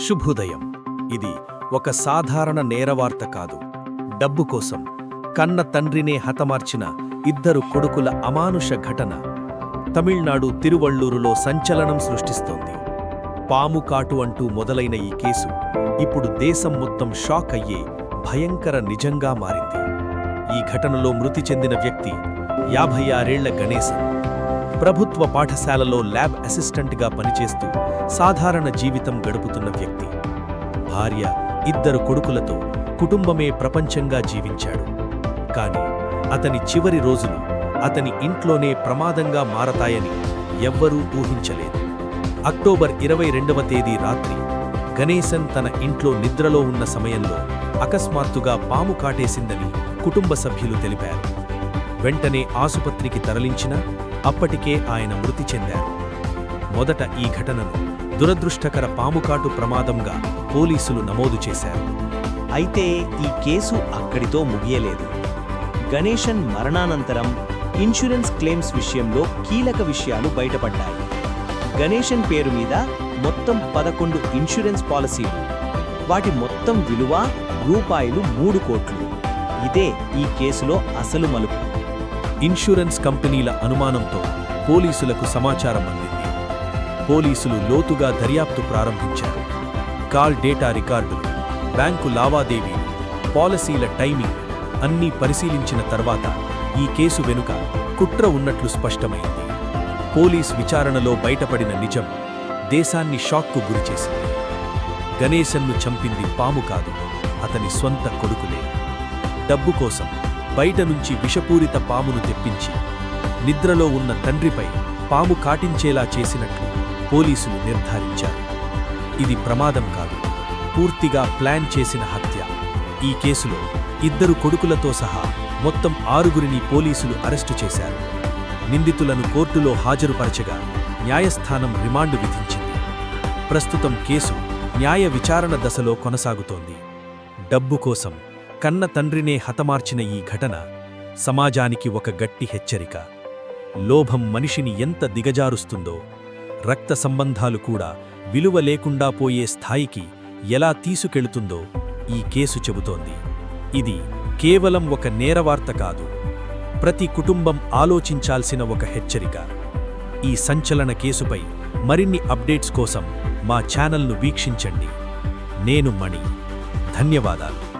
శుభోదయం. ఇది ఒక సాధారణ నేరవార్త కాదు. డబ్బు కోసం కన్న తండ్రినే హతమార్చిన ఇద్దరు కొడుకుల అమానుష ఘటన తమిళనాడు తిరువళ్ళూరులో సంచలనం సృష్టిస్తోంది. పాము కాటు అంటూ మొదలైన ఈ కేసు ఇప్పుడు దేశం మొత్తం షాక్ అయ్యే భయంకర నిజంగా మారింది. ఈ ఘటనలో మృతి చెందిన వ్యక్తి యాభై ఆరేళ్ళ గణేశన్. ప్రభుత్వ పాఠశాలలో ల్యాబ్ అసిస్టెంట్గా పనిచేస్తూ సాధారణ జీవితం గడుపుతున్న వ్యక్తి. భార్య ఇద్దరు కొడుకులతో కుటుంబమే ప్రపంచంగా జీవించాడు. కాని అతని చివరి రోజులు అతని ఇంట్లోనే ప్రమాదంగా మారతాయని ఎవ్వరూ ఊహించలేదు. అక్టోబర్ ఇరవై రెండవ తేదీ రాత్రి గణేశన్ తన ఇంట్లో నిద్రలో ఉన్న సమయంలో అకస్మాత్తుగా పాము కాటేసిందని కుటుంబ సభ్యులు తెలిపారు. వెంటనే ఆసుపత్రికి తరలించినా అప్పటికే ఆయన మృతి చెందారు. మొదట ఈ ఘటనను దురదృష్టకర పాముకాటు ప్రమాదంగా పోలీసులు నమోదు చేశారు. అయితే ఈ కేసు అక్కడితో ముగియలేదు. గణేశన్ మరణానంతరం ఇన్సూరెన్స్ క్లెయిమ్స్ విషయంలో కీలక విషయాలు బయటపడ్డాయి. గణేశన్ పేరు మీద మొత్తం పదకొండు ఇన్సూరెన్స్ పాలసీలు వాటి మొత్తం విలువ రూపాయలు మూడు కోట్లు. ఇదే ఈ కేసులో అసలు మలుపు. ఇన్సూరెన్స్ కంపెనీల అనుమానంతో పోలీసులకు సమాచారం అందింది. పోలీసులు లోతుగా దర్యాప్తు ప్రారంభించారు. కాల్ డేటా రికార్డులు బ్యాంకు లావాదేవీలు పాలసీల టైమింగ్ అన్నీ పరిశీలించిన తర్వాత ఈ కేసు వెనుక కుట్ర ఉన్నట్లు స్పష్టమైంది. పోలీస్ విచారణలో బయటపడిన నిజం దేశాన్ని షాక్కు గురిచేసింది గణేశన్ను చంపింది పాము కాదు అతని స్వంత కొడుకులే డబ్బు కోసం బయట నుంచి విషపూరిత పామును తెప్పించి నిద్రలో ఉన్న తండ్రిపై పాము కాటించేలా చేసినట్లు పోలీసులు నిర్ధారించారు. ఇది ప్రమాదం కాదు. పూర్తిగా ప్లాన్ చేసిన హత్య. ఈ కేసులో ఇద్దరు కొడుకులతో సహా మొత్తం ఆరుగురిని పోలీసులు అరెస్టు చేశారు. నిందితులను కోర్టులో హాజరుపరచగా న్యాయస్థానం రిమాండు విధించింది. ప్రస్తుతం కేసు న్యాయ విచారణ దశలో కొనసాగుతోంది. డబ్బు కోసం కన్న తండ్రినే హతమార్చిన ఈ ఘటన సమాజానికి ఒక గట్టి హెచ్చరిక. లోభం మనిషిని ఎంత దిగజారుస్తుందో రక్త సంబంధాలు కూడా విలువ లేకుండా పోయే స్థాయికి ఎలా తీసుకెళుతుందో ఈ కేసు చెబుతోంది. ఇది కేవలం ఒక నేరవార్త కాదు ప్రతి కుటుంబం ఆలోచించాల్సిన ఒక హెచ్చరిక. ఈ సంచలన కేసుపై మరిన్ని అప్డేట్స్ కోసం మా ఛానల్ను వీక్షించండి. నేను మణి. ధన్యవాదాలు.